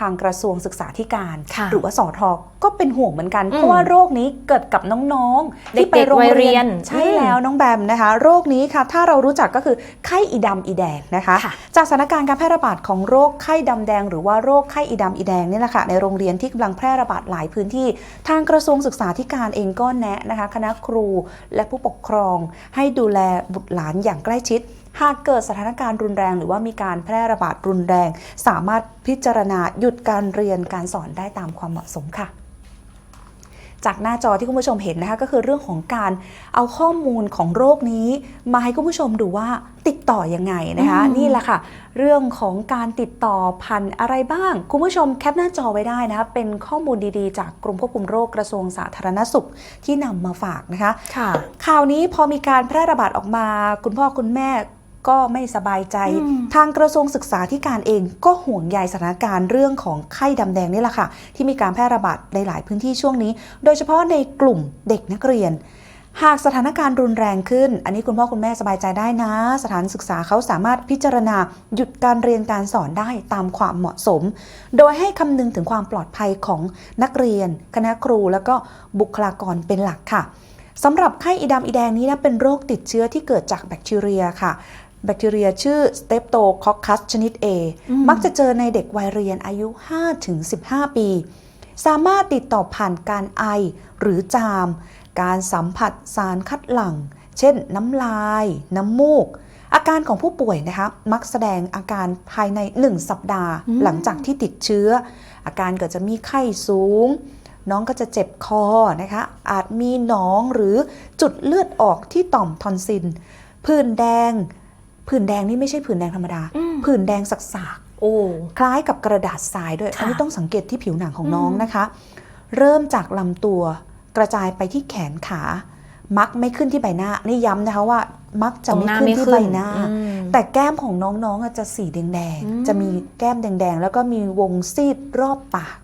ทางกระทรวงศึกษาธิการค่ะหรือว่าสอทอก็เป็นห่วงเหมือนกันอืมเพราะว่าโรคนี้เกิดกับน้องๆที่ไปเด็กๆโรงวัยเรีเรียยนนใช่อืมแล้วน้องแบมนะคะ โรคนี้ค่ะ ถ้าเรารู้จักก็คือไข้อีดำอีแดงนะคะค่ะจากสถานการณ์การแพร่ระบาดของโรคไข้ดำแดง หรือว่าโรคไข้อีดำอีแดงเนี่ยแหละค่ะในโรงเรียนที่กำลังแพร่ระบาดหลายพื้นที่ ทางกระทรวงศึกษาธิการเองก็แนะนะคะ คณะครูและผู้ปกครองให้ดูแลบุตรหลานอย่างใกล้ชิด หากเกิดสถานการณ์รุนแรงหรือว่ามีการแพร่ระบาดรุนแรง สามารถพิจารณาหยุดการเรียนการสอนได้ตามความเหมาะสมค่ะจากหน้าจอที่คุณผู้ชมเห็นนะคะก็คือเรื่องของการเอาข้อมูลของโรคนี้ มาให้คุณผู้ชมดูว่าติดต่อยังไงนะคะอืมนี่แหละค่ะ เรื่องของการติดต่อพันธุ์อะไรบ้าง คุณผู้ชมแคปหน้าจอไว้ได้นะคะเป็นข้อมูลดีๆ จากกรมควบคุมโรคกระทรวงสาธารณสุขที่นำมาฝากนะคะค่ะข่าวนี้พอมีการแพร่ระบาดออกมา คุณพ่อคุณแม่ ก็ไม่สบายใจอืมทางกระทรวงศึกษาธิการเองก็ห่วงใยสถานการณ์เรื่องของไข้ดำแดงนี่แหละค่ะ ที่มีการแพร่ระบาดในหลายพื้นที่ช่วงนี้ โดยเฉพาะในกลุ่มเด็กนักเรียน หากสถานการณ์รุนแรงขึ้น อันนี้คุณพ่อคุณแม่สบายใจได้นะ สถานศึกษาเขาสามารถพิจารณาหยุดการเรียนการสอนได้ตามความเหมาะสม โดยให้คำนึงถึงความปลอดภัยของนักเรียน คณะครู แล้วก็บุคลากรเป็นหลักค่ะสำหรับไข้อีดำอีแดงนี้นะเป็นโรคติดเชื้อที่เกิดจากแบคทีเรียค่ะ แบคทีเรียชื่อ Streptococcus ชนิด A อืมมักจะเจอในเด็กวัยเรียนอายุ 5-15 ปี สามารถติดต่อผ่านการไอหรือจาม การสัมผัสสารคัดหลั่ง เช่นน้ำลาย น้ำมูก อาการของผู้ป่วยนะคะมักแสดงอาการภายใน 1 สัปดาห์อืมหลังจากที่ติดเชื้อ อาการก็จะมีไข้สูงน้องก็จะเจ็บคอนะคะ อาจมีหนองหรือจุดเลือดออกที่ต่อมทอนซิล ผื่นแดง ผื่นแดงนี่ไม่ใช่ผื่นแดงธรรมดาอืมผื่นแดงสักโอ้ๆคล้ายกับกระดาษทรายด้วยค่ะอันนี้ต้องสังเกตที่ผิวหนังของอืมน้องนะคะ เริ่มจากลำตัวกระจายไปที่แขนขา มักไม่ขึ้นที่ใบหน้า นี่ย้ำนะคะว่า มักจะไม่ขึ้นที่ใบหน้าอืมแต่แก้มของน้องๆอะจะสีแดงอืมๆจะมีแก้มแดงๆ แล้วก็มีวงซีดรอบปาก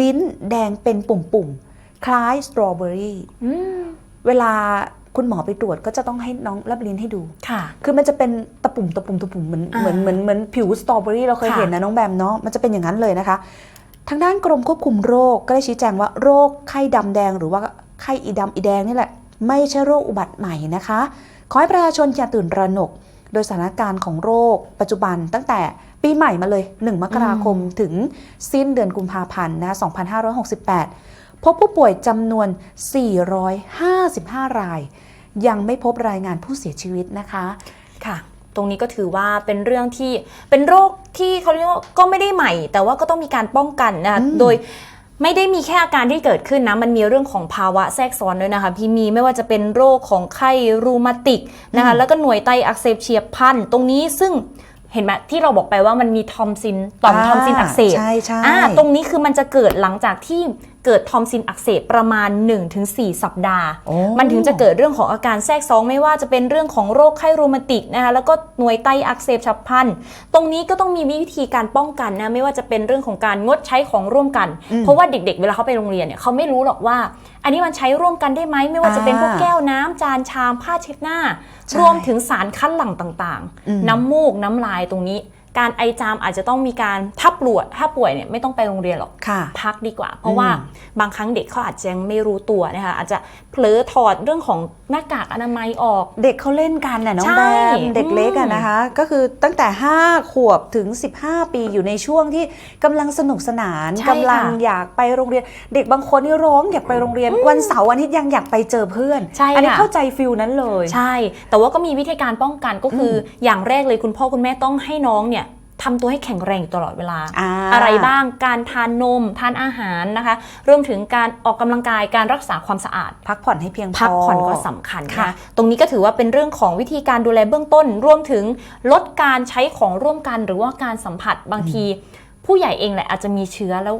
ลิ้นแดงเป็นปุ่มๆ คล้ายสตรอเบอรี่อืมเวลา คุณหมอไปตรวจก็จะต้องให้น้องรับลิ้นให้ดู ค่ะ คือมันจะเป็นตะปุ่มตะปุ่มตะปุ่มเหมือนอ่าเหมือนเหมือนเหมือนผิวสตรอเบอรี่เราเคยค่ะเห็นนะน้องแบมเนาะ มันจะเป็นอย่างนั้นเลยนะคะ ทางด้านกรมควบคุมโรคก็ได้ชี้แจงว่าโรคไข้ดำแดงหรือว่าไข้อีดำอีแดงนี่แหละ ไม่ใช่โรคอุบัติใหม่นะคะ ขอให้ประชาชนอย่าตื่นระหนก โดยสถานการณ์ของโรค ปัจจุบันตั้งแต่ปีใหม่มาเลย 1 มกราคมถึงสิ้นเดือนกุมภาพันธ์นะ2568 พบผู้ป่วยจำนวน 455 ราย ยังไม่พบรายงานผู้เสียชีวิตนะคะ ค่ะ ตรงนี้ก็ถือว่าเป็นเรื่องที่เป็นโรคที่เขาเรียกว่าก็ไม่ได้ใหม่ แต่ว่าก็ต้องมีการป้องกันนะคะอืมโดยไม่ได้มีแค่อาการที่เกิดขึ้นนะ มันมีเรื่องของภาวะแทรกซ้อนด้วยนะคะ พี่มีไม่ว่าจะเป็นโรคของไข้รูมาติกนะคะ แล้วก็หน่วยไตอักเสบเฉียบพลันตรงนี้ซึ่งเห็นไหมที่เราบอกไปว่ามันมีทอมซินต่อมทอมซินอักเสบใช่ใช่อ่าตรงนี้คือมันจะเกิดหลังจากที่ เกิดทอมซินอักเสบประมาณ 1-4 สัปดาห์โอ้มันถึงจะเกิดเรื่องของอาการแทรกซ้อนไม่ว่าจะเป็นเรื่องของโรคไข้รูมาติกนะคะแล้วก็หน่วยไตอักเสบฉับพลัน ตรงนี้ก็ต้องมีวิธีการป้องกันนะไม่ว่าจะเป็นเรื่องของการงดใช้ของร่วมกันอืมเพราะว่าเด็กๆ เวลาเขาไปโรงเรียนเนี่ยเขาไม่รู้หรอกว่า อันนี้มันใช้ร่วมกันได้ไหมไม่ว่าจะเป็นพวกอ่าแก้วน้ำจานชามผ้าเช็ดหน้าใช่รวมถึงสารคัดหลั่งต่างอืมๆน้ำมูกน้ำลายตรงนี้ การไอจามอาจจะต้องมีการถ้าป่วยถ้าป่วยเนี่ยไม่ต้องไปโรงเรียนหรอกค่ะพักดีกว่า เพราะว่าบางครั้งเด็กเขาอาจจะยังไม่รู้ตัวนะคะอาจจะเผลอถอดเรื่องของหน้ากากอนามัยออก เด็กเขาเล่นกันน่ะน้องใช่แบมเด็กเล็กอะอืมนะคะ ก็คือตั้งแต่ 5 ขวบถึง 15 ปีอยู่ในช่วงที่กำลังสนุกสนานใช่กำลังค่ะอยากไปโรงเรียน เด็กบางคนนี่ร้องอยากไปโรงเรียน วันเสาร์อาทิตย์ยังอยากไปเจอเพื่อนใช่อันี้ค่ะเข้าใจฟิลนั้นเลย ใช่ แต่ว่าก็มีวิธีการป้องกันก็คือออย่างแรกเลยคุณพ่อคุณแม่ต้องให้น้องเนี่ย ทำตัวให้แข็งแรงอยู่ตลอดเวลาอ่าอะไรบ้างการทานนม ทานอาหารนะคะรวมถึงการออกกำลังกายการรักษาความสะอาด พักผ่อนให้เพียงพอพักผ่อนก็สำคัญค่ะนะตรงนี้ก็ถือว่าเป็นเรื่องของวิธีการดูแลเบื้องต้น รวมถึงลดการใช้ของร่วมกัน หรือว่าการสัมผัสบางที ผู้ใหญ่เองแหละอาจจะมีเชื้อแล้ว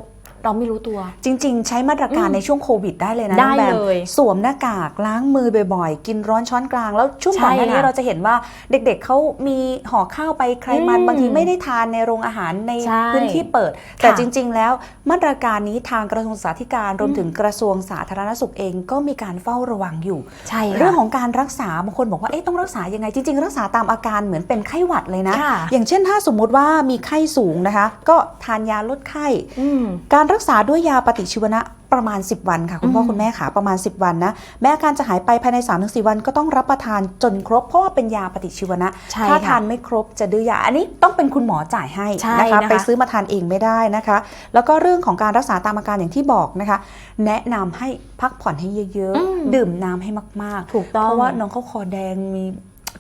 เราไม่รู้ตัว จริง ๆ ใช้มาตรการอืมในช่วงโควิดได้เลยนะได้น้องแบมเลยสวมหน้ากากล้างมือบ่อยๆ กินร้อนช้อนกลาง แล้วช่วงก่อนหน้าใช่นี้ค่ะเราจะเห็นว่าเด็กๆเขามีห่อข้าวไปใครมันอืมบางทีไม่ได้ทานในโรงอาหารในใช่พื้นที่เปิด แต่ค่ะจริง ๆ แล้วมาตรการนี้ทางกระทรวงสาธารณการ รวมถึงกระทรวงสาธารณสุขเองก็มีการเฝ้าระวังอยู่ ใช่ค่ะ เรื่องของการรักษาบางคนบอกว่าเอ๊ะต้องรักษายังไง จริง ๆ รักษาตามอาการเหมือนเป็นไข้หวัดเลยนะ ค่ะ อย่างเช่นถ้าสมมุติว่ามีไข้สูงนะคะ ก็ทานยาลดไข้ อืม การรักษาด้วยยาปฏิชีวนะประมาณ 10 วันค่ะคุณพ่ออืมคุณแม่ขาประมาณ 10 วันนะแม้อาการจะหายไปภายใน 3-4 วันก็ต้องรับประทานจนครบเพราะว่าเป็นยาปฏิชีวนะใช่ถ้าค่ะทานไม่ครบจะดื้อยาอันนี้ต้องเป็นคุณหมอจ่ายให้ใช่นะคะนะคะไปซื้อมาทานเองไม่ได้นะคะ แล้วก็เรื่องของการรักษาตามอาการอย่างที่บอกนะคะ แนะนำให้พักผ่อนให้เยอะอืมๆดื่มน้ำให้มากๆ ถูกต้องเพราะว่าน้องเขาคอแดงมี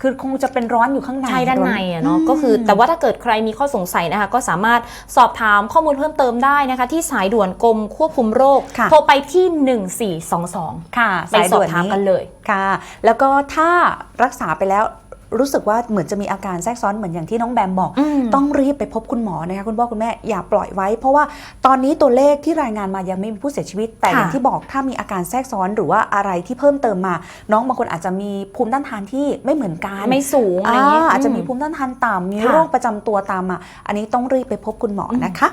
คือคงจะเป็นร้อนอยู่ข้างในใช่ด้านในอะเนาะมก็คือ แต่ว่าถ้าเกิดใครมีข้อสงสัยนะคะ ก็สามารถสอบถามข้อมูลเพิ่มเติมได้นะคะ ที่สายด่วนกรมควบคุมโรคค่ะโทรไปที่ 1422 ค่ะไปสอบถามกันเลยค่ะ แล้วก็ถ้ารักษาไปแล้ว รู้สึกว่าเหมือนจะมีอาการแทรกซ้อนเหมือนอย่างที่น้องแบมบอกอืมต้องรีบไปพบคุณหมอนะคะคุณพ่อคุณแม่อย่าปล่อยไว้ เพราะว่าตอนนี้ตัวเลขที่รายงานมายังไม่มีผู้เสียชีวิต แต่ค่ะอย่างที่บอกถ้ามีอาการแทรกซ้อนหรือว่าอะไรที่เพิ่มเติมมา น้องบางคนอาจจะมีภูมิต้านทานที่ไม่เหมือนกันไม่สูงอะไรอาเงี้ยอาจจะมีภูมิต้านทานต่ำมีค่ะโรคประจำตัวตามมา อันนี้ต้องรีบไปพบคุณหมอนะคะ